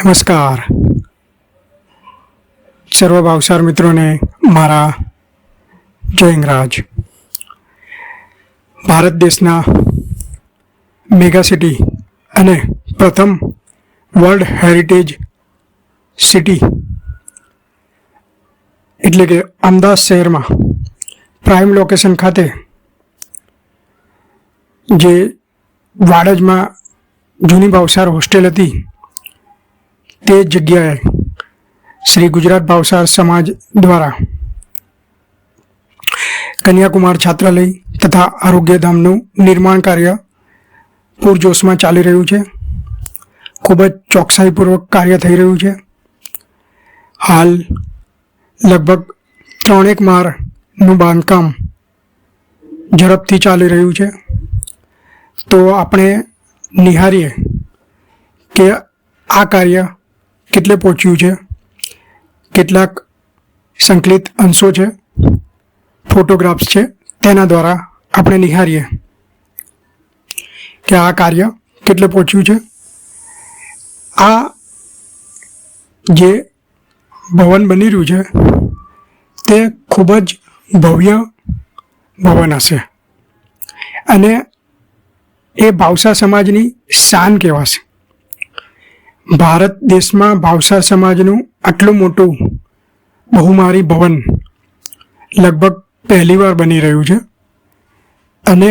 નમસ્કાર. સર્વ ભાવસાર મિત્રોને મારા જય ઇંગરાજ ભારત દેશના મેગા સિટી અને પ્રથમ વર્લ્ડ હેરિટેજ સિટી એટલે કે અમદાવાદ શહેરમાં પ્રાઇમ લોકેશન ખાતે જે વાડજમાં જૂની ભાવસાર હોસ્ટેલ હતી તે જગ્યાએ શ્રી ગુજરાત ભાવસાર સમાજ દ્વારા કન્યાકુમાર છાત્રાલય તથા આરોગ્યધામનું નિર્માણ કાર્ય પૂરજોશમાં ચાલી રહ્યું છે. ખૂબ જ ચોકસાઈપૂર્વક કાર્ય થઈ રહ્યું છે. હાલ લગભગ ત્રણેક માળનું બાંધકામ ઝડપથી ચાલી રહ્યું છે. તો આપણે નિહાળીએ કે આ કાર્ય કેટલે પહોંચ્યું છે? કેટલાક સંકલિત અંશો છે? ફોટોગ્રાફ્સ છે? તેના દ્વારા આપણે નિહાળીએ કે આ કાર્ય કેટલે પહોંચ્યું છે? આ જે ભવન બની રહ્યું છે, તે ખૂબ જ ભવ્ય ભવન હશે. અને એ ભાવસા સમાજની શાન કહેવાશે. ભારત દેશમાં ભાવસાર સમાજનું આટલું મોટું બહુમારી ભવન લગભગ પહેલીવાર બની રહ્યું છે. અને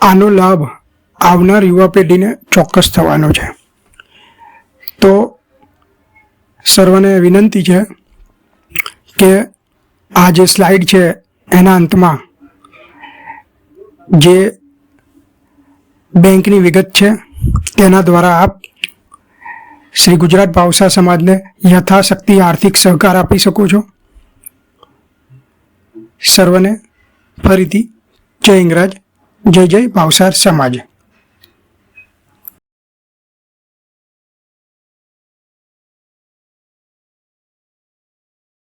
આનો લાભ આવનાર યુવા પેઢીને ચોક્કસ થવાનો છે. તો સર્વને વિનંતી છે કે આ જે સ્લાઇડ છે એના અંતમાં જે બેંકની વિગત છે તેના દ્વારા આપ શ્રી ગુજરાત ભાવસા સમાજને યથાશક્તિ આર્થિક સહકાર આપી શકો છો? સર્વને ફરીથી જય ઇંગરાજ જય જય ભાવસાર સમાજ.